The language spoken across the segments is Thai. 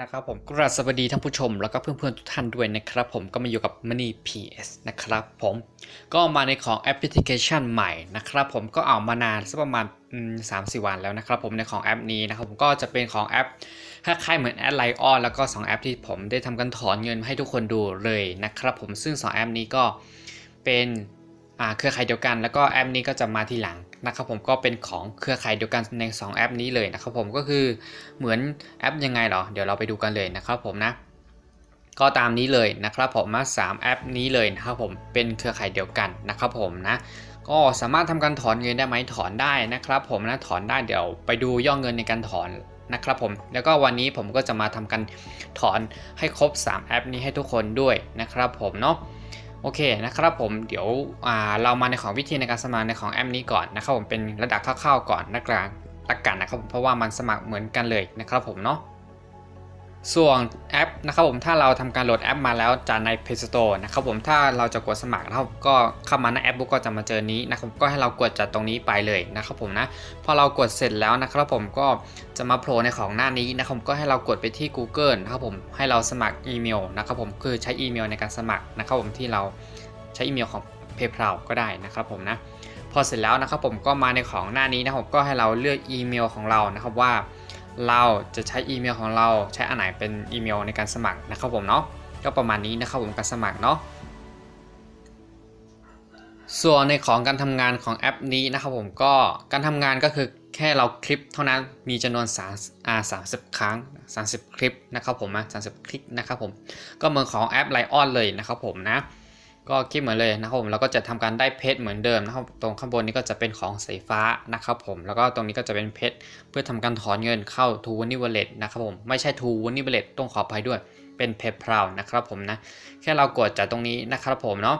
นะครับผมกราบสวัสดีท่านผู้ชม แล้วก็เพื่อนๆทุกท่านด้วยนะครับผมก็มาอยู่กับ Money PS นะครับผมก็มาในของแอปพลิเคชันใหม่นะครับผมก็เอามานานสักประมาณสามสี่วันแล้วนะครับผมในของแอปนี้นะครับผมก็จะเป็นของแอปคล้ายๆเหมือนแอดไลออนแล้วก็ 2 แอปที่ผมได้ทำการถอนเงินให้ทุกคนดูเลยนะครับผมซึ่ง 2 แอปนี้ก็เป็นอาเครือข่ายเดียวกัน แล้วก็แอปนี้ก็จะมาทีหลัง นะครับผมก็เป็นของเครือข่ายเดียวกันใน 2 แอปนี้เลยนะครับผมก็คือเหมือนแอปยังไงหรอ เดี๋ยวเราไปดูกันเลยนะครับผมนะ ก็ตามนี้เลยนะครับผมมาสามแอปนี้เลยนะครับผมเป็นเครือข่ายเดียวกันนะครับผมนะก็สามารถทำการถอนเงินได้ไหมถอนได้นะครับ ผมนะถอนได้เดี๋ยวไปดูย่อเงินในการถอนนะครับผมแล้วก็วันนี้ผมก็จะมาทำการถอนให้ครบ 3 แอปนี้ให้ทุกคนด้วยนะครับผมเนาะ โอเคนะครับผมเดี๋ยวเรามาในของวิธีในการสมัครในของแอปนี้ก่อนนะครับผมเป็นระดับคร่าวๆก่อนนักกลางละกันนะครับเพราะว่ามันสมัครเหมือนกันเลยนะครับผมเนาะ ส่วนแอปนะครับผมถ้าเราทำการโหลดแอปมาแล้วจากใน Play Store นะครับผมถ้าเราจะกดสมัครนะครับก็เข้ามาในแอปบุ๊กก็จะมาเจอนี้นะครับก็ให้เรากดจากตรงนี้ไปเลยนะครับผมนะพอเรากดเสร็จแล้วนะครับผมก็จะมาโผล่ในของหน้านี้นะครับก็ให้เรากดไปที่ Google นะครับผมให้เราสมัครอีเมลนะครับผมคือใช้อีเมลในการสมัครนะครับผมที่เราใช้อีเมลของ PayPal ก็ได้นะครับผมนะพอเสร็จแล้วนะครับผมก็มาในของหน้านี้นะครับก็ให้เราเลือกอีเมลของเรานะครับว่า เราจะใช้อีเมลของเราใช้อันไหนเป็นอีเมลในการสมัครนะครับผมเนาะก็ประมาณนี้นะครับผมการสมัครเนาะส่วนในของการทำงานของแอปนี้นะครับผมก็การทำงานก็คือแค่เราคลิปเท่านั้นมีจำนวน3อ่า30ครั้ง 30 คลิปนะครับผมนะ30คลิปนะครับผมก็เหมือนของแอปไลออนเลยนะครับผมนะ ก็คลิปเหมือนเลยนะครับผมแล้วก็จะทำการได้เพชรเหมือนเดิมนะครับตรงข้างบนนี้ก็จะเป็นของสีฟ้านะครับผมแล้วก็ตรงนี้ก็จะเป็นเพชรเพื่อทำการถอนเงินเข้า t ูวันนี่วอลเล็ตนะครับผมไม่ใช่ t ูวันนี่วอลเล็ตต้องขออภัยด้วยเป็นเพ p พราวนะครับผมนะแค่เรากดจากตรงนี้นะครับผมเนาะ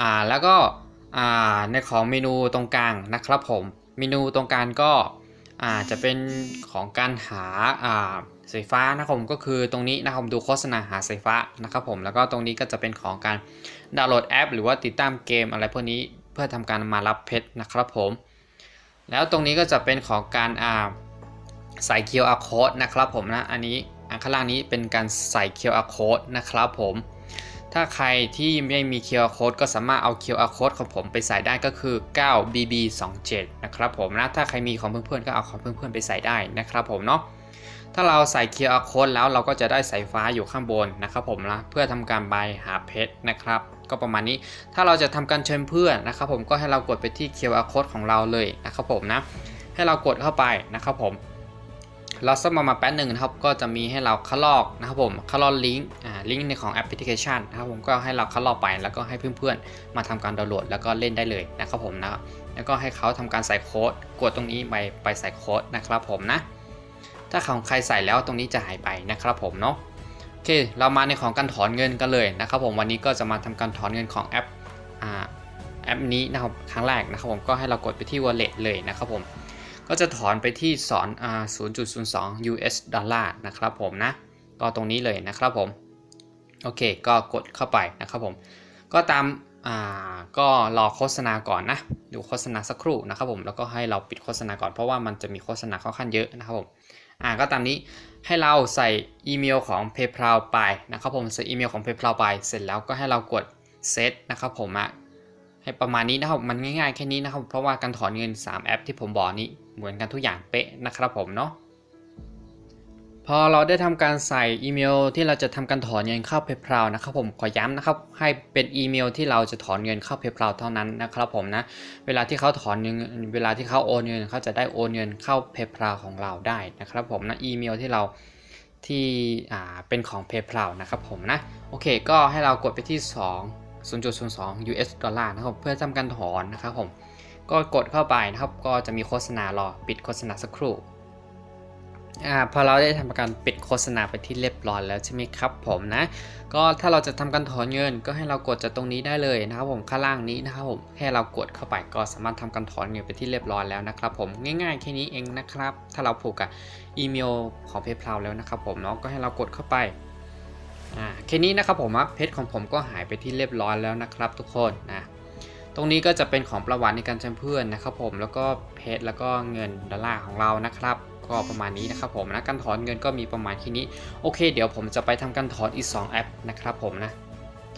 อ่าแล้วก็อ่าในของเมนูตรงกลางนะครับผมเมนูตรงกลางก็อ่าจะเป็นของการหาอ่า สายฟ้านะครับผมก็คือตรงนี้นะครับดูโฆษณาหาสายฟ้านะครับผมแล้วก็ตรงนี้ก็จะเป็นของการดาวน์โหลดแอป หรือว่าติดตั้งเกมอะไรพวกนี้เพื่อทำการมารับเพชรนะครับผม แล้วตรงนี้ก็จะเป็นของการอ่าใส่ QR code นะครับผมนะอันนี้อันข้างล่างนี้เป็นการใส่ QR code นะครับผมถ้าใครที่ไม่มี QR code ก็สามารถเอา QR code ของผมไปใส่ได้ก็คือ 9bb27 นะครับผมนะถ้าใครมีของเพื่อนๆก็เอาของเพื่อนๆไปใส่ได้นะครับผมเนาะ ถ้าเราใส่ QR code แล้วเราก็จะได้สายฟ้าอยู่ข้างบนนะครับผมนะเพื่อทำการใบหาเพชรนะครับ ก็ประมาณนี้ถ้าเราจะทำการเชิญเพื่อนนะครับ ผมก็ให้เรากดไปที่ QR code ของเราเลยนะครับผมนะให้เรากดเข้าไปนะครับผมเราสักประมาณแป๊บหนึ่งนะครับก็จะมีให้เราคัดลอกนะครับผมคัดลอกลิงก์อ่าลิงก์ในของแอปพลิเคชันนะครับผมก็ให้เราคัดลอกไปแล้วก็ให้เพื่อนๆ มาทำการดาวน์โหลดแล้วก็เล่นได้เลยนะครับผมนะแล้วก็ให้เขาทำการใส่โค้ดกดตรงนี้ไปไปใส่โค้ดนะครับผมนะ ถ้าของใครใส่แล้วตรงนี้จะหายไปนะครับผมเนาะโอเค เรามาในของการถอนเงินกันเลยนะครับผมวันนี้ก็จะมาทำการถอนเงินของแอปอ่าแอปนี้นะครับครั้งแรกนะครับผมก็ให้เรากดไปที่ wallet เลยนะครับผมก็จะถอนไปที่สอนอ่า0.02 US ดอลลาร์นะครับผมนะก็ตรงนี้เลยนะครับผมโอเค ก็กดเข้าไปนะครับผมก็ตาม อ่าก็รอโฆษณาก่อนนะดูโฆษณาสักครู่นะครับผมแล้วก็ให้เราปิดโฆษณาก่อนเพราะว่ามันจะมีโฆษณาค่อนข้างเยอะนะครับผมอ่าก็ตามนี้ให้เราใส่อีเมลของ PayPal ไปนะครับผมใส่อีเมลของ PayPal ไป เสร็จแล้วก็ให้เรากดเซตนะครับผมอะให้ประมาณนี้นะครับมันง่ายๆแค่นี้นะครับเพราะว่าการถอนเงิน 3 แอปที่ผมบอกนี้เหมือนกันทุกอย่างเป๊ะนะครับผมเนาะ พอเราได้ทำการใส่อีเมลที่เราจะทำการถอนเงินเข้า PayPal นะครับผมขอย้ำนะครับให้เป็นอีเมลที่เราจะถอนเงินเข้า PayPal เท่านั้นนะครับผมนะเวลาที่เขาถอนเงินเวลาที่เขาโอนเงินเขาจะได้โอนเงินเข้า PayPal ของเราได้นะครับผมนะอีเมลที่เราที่อ่าเป็นของ PayPal นะครับผมนะโอเค ก็ให้เรากดไปที่ 2 0.02 US ดอลลาร์นะครับเพื่อทำการถอนนะครับผมก็กดเข้าไปนะครับก็จะมีโฆษณารอปิดโฆษณาสักครู่ อ่าพอเราได้ทำการปิดโฆษณาไปที่เรียบร้อยแล้วใช่ไหมครับผมนะ ก็ถ้าเราจะทำการถอนเงิน ก็ให้เรากดจากตรงนี้ได้เลยนะครับผมข้างล่างนี้นะครับผมแค่เรากดเข้าไปก็สามารถทำการถอนเงินไปที่เรียบร้อยแล้วนะครับผมง่ายๆแค่นี้เองนะครับ ถ้าเราผูกกับอีเมลของ PayPal แล้วนะครับผมเนาะก็ให้เรากดเข้าไปอ่าแค่นี้นะครับผมเพจของผมก็หายไปที่เรียบร้อยแล้วนะครับ ทุกคนนะตรงนี้ก็จะเป็นของประวัติในการแชมเพื่อนนะครับผมแล้วก็เพจแล้วก็เงินดอลลาร์ของเรานะครับ ก็ประมาณนี้นะครับผมนะการถอนเงินก็มีประมาณแค่นี้โอเค เดี๋ยวผมจะไปทำการถอนอีก 2 แอปนะครับผมนะ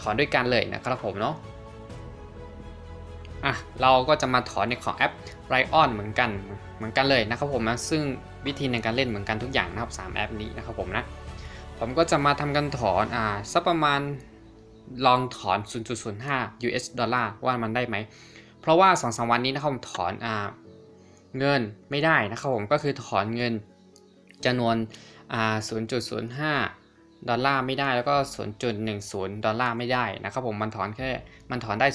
ถอนด้วยกันเลยนะครับผมเนาะอะเราก็จะมาถอนในของแอป r i o n เหมือนกันเหมือนกันเลยนะครับผมนะซึ่งวิธีในการเล่นเหมือนกันทุกอย่างนะครับ3แอปนี้นะครับผมนะผมก็จะมาทำการถอนอ่าสักประมาณลองถอน 0.05 US ดอลลาร์ว่ามันได้ไหม เพราะว่า2อสวันนี้นะครับผมถอนอ่า เงินไม่ได้นะครับผมก็คือถอนเงินจำนวน0.05 ดอลลาร์ไม่ได้แล้วก็ 0.10 ดอลลาร์ไม่ได้นะครับผมมันถอนแค่มันถอนได้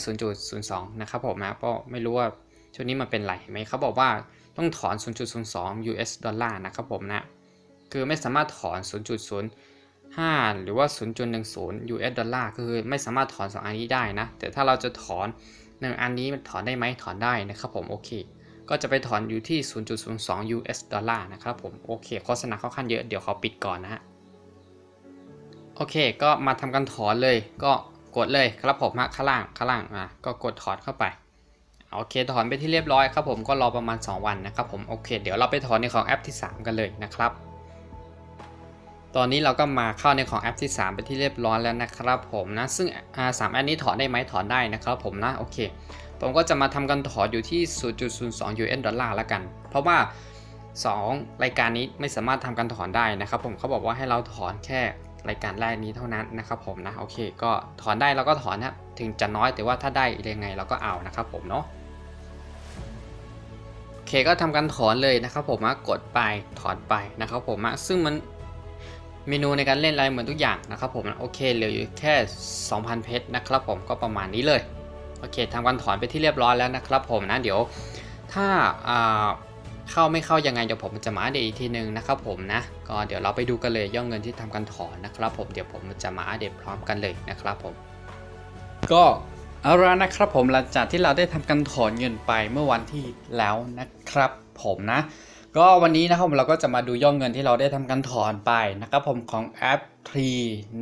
0.02 นะครับผมนะเพราะไม่รู้ว่าช่วงนี้มันเป็นไรไหมเขาบอกว่าต้องถอน 0.02 US ดอลลาร์นะครับผมนะคือไม่สามารถถอน 0.05 หรือว่า 0.10 US ดอลลาร์คือไม่สามารถถอน 2 อันนี้ได้นะ แต่ถ้าเราจะถอน 1 อันนี้มันถอนได้ไหมถอนได้นะครับผมโอเค ก็จะไปถอนอยู่ที่ 0.02 US ดอลลาร์นะครับผม โอเคโฆษณาค่อนข้างเยอะเดี๋ยวเขาปิดก่อนนะฮะ โอเค ก็มาทำการถอนเลย ก็กดเลยครับผมฮะข้างล่างข้างล่างอะก็กดถอนเข้าไปโอเคถอนไปที่เรียบร้อยครับผมก็รอประมาณ 2 วันนะครับผมโอเค เดี๋ยวเราไปถอนในของแอปที่ 3 กันเลยนะครับ ตอนนี้เราก็มาเข้าในของแอปที่ 3 ไปที่เรียบร้อยแล้วนะครับผมนะ ซึ่งสามแอปนี้ถอนได้ไหมถอนได้นะครับผมนะ โอเค ผมก็จะมาทำการถอนอยู่ที่ 0.02 US ดอลลาร์ละกัน เพราะว่า 2 รายการนี้ไม่สามารถทำการถอนได้นะครับผมเขาบอกว่าให้เราถอนแค่รายการแรกนี้เท่านั้นนะครับผมนะ โอเค ก็ถอนได้เราก็ถอนนะถึงจะน้อยแต่ว่าถ้าได้ยังไงเราก็เอานะครับผมเนาะโอเคก็ทำการถอนเลยนะครับผมกดไปถอนไปนะครับผมนะซึ่งมัน เมนูในการเล่นอะไรเหมือนทุกอย่างนะครับผมโอเคเหลืออยู่แค่ 2,000 เพชรนะครับผมก็ประมาณนี้เลยโอเคทำการถอนไปที่เรียบร้อยแล้วนะครับผมนะเดี๋ยวถ้าเข้าไม่เข้ายังไงเดี๋ยวผมจะมาอัปเดตอีกทีนึงนะครับผมนะก็เดี๋ยวเราไปดูกันเลยยอดเงินที่ทำการถอนนะครับผมเดี๋ยวผมจะมาอัปเดตพร้อมกันเลยนะครับผม ก็เอาละนะครับผมหลังจากที่เราได้ทำการถอนเงินไปเมื่อวันที่แล้วนะครับผมนะ ก็วันนี้นะครับผมเราก็จะมาดูยอดเงินที่เราได้ทำการถอนไปนะครับผมของแอปทรี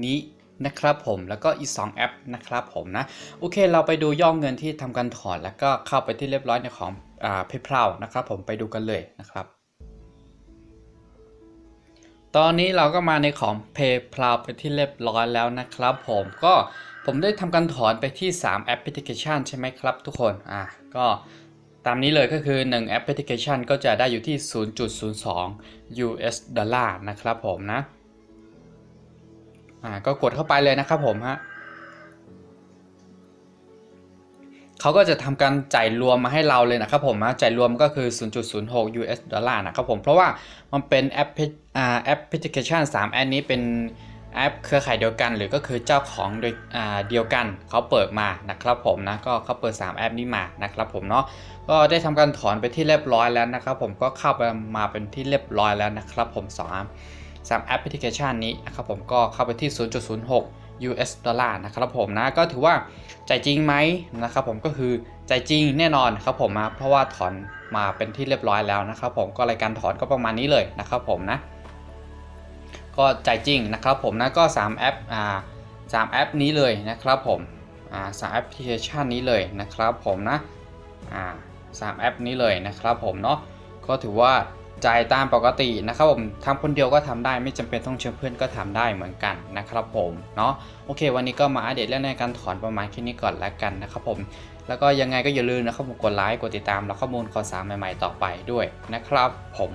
นี้นะครับผมแล้วก็อีก 2 แอปนะครับผมนะโอเค เราไปดูยอดเงินที่ทำการถอนแล้วก็เข้าไปที่เรียบร้อยในของอ่าเพย์เพลนะครับผมไปดูกันเลยนะครับ ตอนนี้เราก็มาในของ PayPal ไปที่เรียบร้อยแล้วนะครับ ผมก็ผมได้ทำการถอนไปที่ 3 แอปพลิเคชันใช่ไหมครับทุกคนอะก็ ตามนี้เลยก็คือ 1 แอปพลิเคชันก็จะได้อยู่ที่ 0.02 US ดอลลาร์นะครับผมนะ อ่าก็กดเข้าไปเลยนะครับผมฮะเขาก็จะทำการจ่ายรวมมาให้เราเลยนะครับผมนะจ่ายรวมก็คือ 0.06 US ดอลลาร์นะครับผม เพราะว่ามันเป็นแอปแอปพลิเคชัน3แอปนี้เป็น แอปเครือข่ายเดียวกันหรือก็คือเจ้าของโดยเดียวกันเขาเปิดมานะครับผมนะก็เขาเปิด 3 แอปนี้มานะครับผมเนาะก็ได้ทำการถอนไปที่เรียบร้อยแล้วนะครับผมก็เข้าไปมาเป็นที่เรียบร้อยแล้วนะครับผม2อันสามแอปพลิเคชันนี้นะครับผมก็เข้าไปที่ 0.06 US ดอลลาร์นะครับผมนะก็ถือว่าจ่ายจริงไหมนะครับผมก็คือจ่ายจริงแน่นอนครับผมนะเพราะว่าถอนมาเป็นที่เรียบร้อยแล้วนะครับผมก็รายการถอนก็ประมาณนี้เลยนะครับผมนะ ก็จ่ายจริงนะครับผมนะก็ 3 แอปอ่าสามแอปนี้เลยนะครับผมอ่าสามแอปพลิเคชันนี้เลยนะครับผมนะอ่าสามแอปนี้เลยนะครับผมเนาะก็ถือว่าจ่ายตามปกตินะครับผมทำคนเดียวก็ทำได้ไม่จำเป็นต้องเชิญเพื่อนก็ทำได้เหมือนกันนะครับผมเนาะโอเค วันนี้ก็มาอัปเดตเรื่องในการถอนประมาณแค่นี้ก่อนแล้วกันนะครับผมแล้วก็ยังไงก็อย่าลืมนะครับผมกดไลค์กดติดตามแล้วข้อมูลข่าวสารใหม่ๆต่อไปด้วยนะครับผม